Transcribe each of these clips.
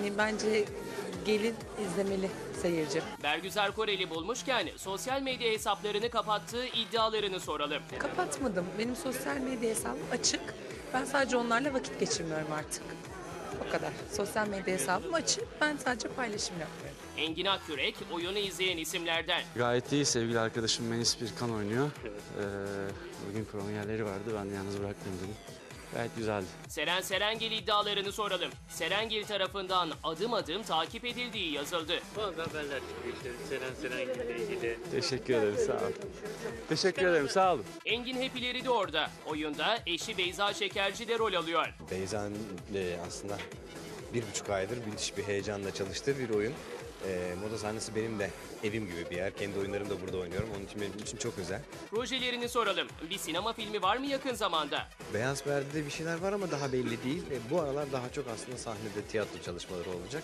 Yani bence gelin izlemeli seyirci. Bergüzar Koreli bulmuşken sosyal medya hesaplarını kapattığı iddialarını soralım. Kapatmadım. Benim sosyal medya hesabım açık. Ben sadece onlarla vakit geçirmiyorum artık. O kadar. Sosyal medya hesabım açık. Ben sadece paylaşım yapıyorum. Engin Akkürek oyunu izleyen isimlerden. Gayet iyi. Sevgili arkadaşım Menis Birkan oynuyor. Ee, bugün premierleri vardı. Ben de yalnız bırakmayayım dedim. Gayet güzeldi. Seren Serengil iddialarını soralım. Serengil tarafından adım adım takip edildiği yazıldı. Bazı haberler çıkıyor işte Seren Serengil'le ilgili. Teşekkür ederim. Sağ olun. Teşekkür ederim. Sağ olun. Engin Hepileri de orada. Oyunda eşi Beyza Şekerci de rol alıyor. Beyza'nın e, aslında bir buçuk aydır müthiş bir heyecanla çalıştığı bir oyun. E, moda sahnesi benim de evim gibi bir yer. Kendi oyunlarımı da burada oynuyorum. Onun için benim için çok özel. Projelerini soralım. Bir sinema filmi var mı yakın zamanda? Beyaz Perde'de bir şeyler var ama daha belli değil. E, bu aralar daha çok aslında sahnede tiyatro çalışmaları olacak.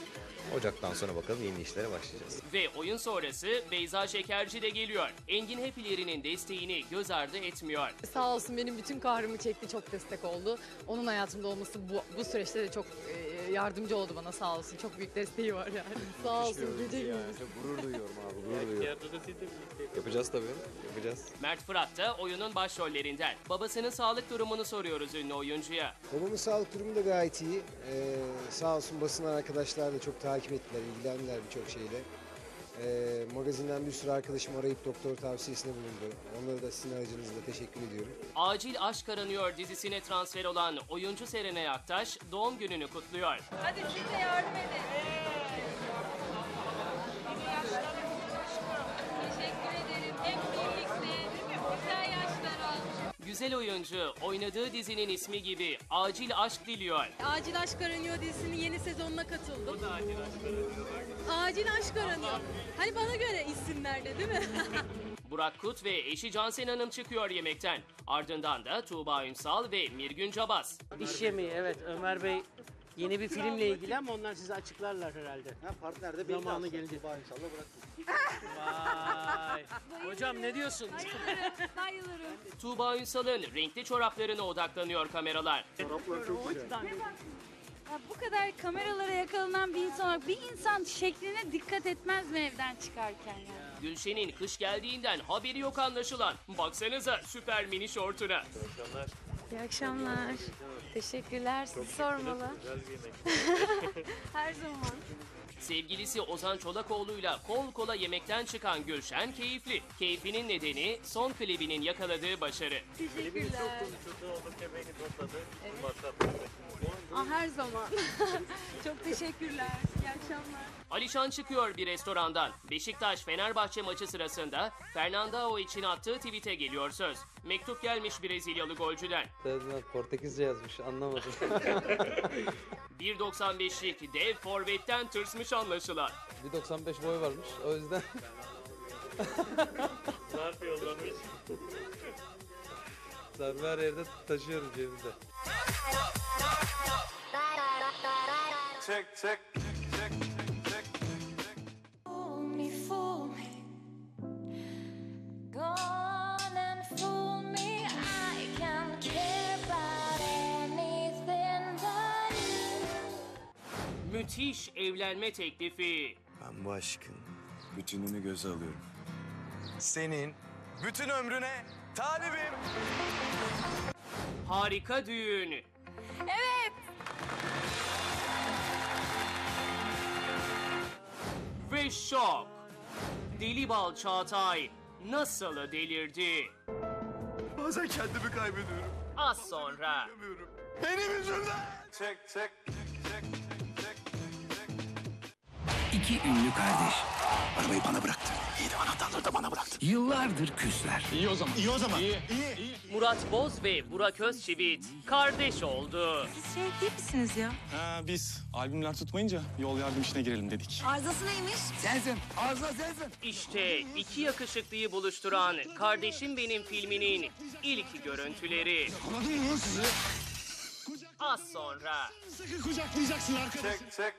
Ocaktan sonra bakalım yeni işlere başlayacağız. Ve oyun sonrası Beyza Şekerci de geliyor. Engin Hepileri'nin desteğini göz ardı etmiyor. Sağ olsun benim bütün kahrımı çekti, çok destek oldu. Onun hayatımda olması bu, bu süreçte de çok e, yardımcı oldu bana sağ olsun. Çok büyük desteği var yani. sağ olsun gece gündüz. gurur duyuyorum abi, gurur duyuyorum. Tiyatroda siz de birlikte. Yapacağız tabii, yapacağız. Mert Fırat da oyunun başrollerinden. Babasının sağlık durumunu soruyoruz ünlü oyuncuya. Babamın sağlık durumu da gayet iyi. Ee, sağ olsun basın arkadaşlar da çok takip ettiler, ilgilendiler birçok şeyle. Ee, magazinden bir sürü arkadaşım arayıp doktor tavsiyesinde bulundu. Onlara da sizin aracınızla teşekkür ediyorum. Acil Aşk Aranıyor dizisine transfer olan oyuncu Serenay Aktaş doğum gününü kutluyor. Hadi siz de yardım edin. Teşekkür Güzel oyuncu oynadığı dizinin ismi gibi acil aşk diliyor. Acil Aşk Aranıyor dizisinin yeni sezonuna katıldım. O da Acil Aşk Aranıyor. Acil Aşk Aranıyor. Hani bana göre isimlerde değil mi? Burak Kut ve eşi Cansen Hanım çıkıyor yemekten. Ardından da Tuğba Ünsal ve Mirgün Cabas. İş yemeği evet Ömer Bey yeni bir filmle ilgili ama onlar size açıklarlar herhalde. Ha, partner de Zamanı gelince. Vay. Hocam ne diyorsun? Bayılırım. Tuğba Ünsal'ın renkli çoraplarına odaklanıyor kameralar. Ya bu kadar kameralara yakalanan bir insan olarak bir insan şekline dikkat etmez mi evden çıkarken ya? Gülşen'in kış geldiğinden haberi yok anlaşılan. Baksanıza süper mini şortuna. İyi akşamlar. Teşekkürler. Sizi sormalı. Her zaman. Sevgilisi Ozan Çolakoğlu'yla kol kola yemekten çıkan Gülşen keyifli. Keyfinin nedeni son klibinin yakaladığı başarı. Teşekkürler. Çocuğu oldukça beni topladı. Aa, her zaman. Çok teşekkürler. İyi akşamlar. Alişan çıkıyor bir restorandan. Beşiktaş-Fenerbahçe maçı sırasında Fernandao için attığı tweet'e geliyor söz. Mektup gelmiş Brezilyalı golcüden. Portekizce yazmış. Anlamadım. 1.95'lik dev forvetten tırsmış anlaşılan. 1.95 boy varmış. O yüzden Zarf yollamış. zarfı her yerde taşıyorum cebimde. Fool me, fool me. Gone and fool me. I can care about anything but you. Müthiş evlenme teklifi. Ben bu aşkın bütününü göze alıyorum. Senin bütün ömrüne talibim. Harika düğün. Evet. Ve şok. Deli Bal Çağatay nasıl delirdi? Bazen kendimi kaybediyorum. Az sonra. Benim yüzümden. Çek çek. İki ünlü kardeş. Arabayı bana bıraktı. İyi de anahtarları da bana bıraktı. Yıllardır küsler. İyi o zaman. İyi o zaman. İyi. İyi. Murat Boz ve Burak Özçivit kardeş oldu. Siz şey değil misiniz ya? Ha, biz albümler tutmayınca yol yardım işine girelim dedik. Arızası neymiş? Sensin. Ağzına sensin. İşte iki yakışıklıyı buluşturan Kardeşim Benim filminin ilk görüntüleri. Anladın mı lan sizi? Az sonra. Sakın kucaklayacaksın arkadaş. Çek çek.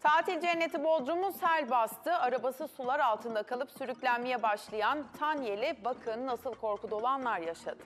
Tatil cenneti Bodrum'u sel bastı. Arabası sular altında kalıp sürüklenmeye başlayan Tanyeli bakın nasıl korku dolu anlar yaşadı.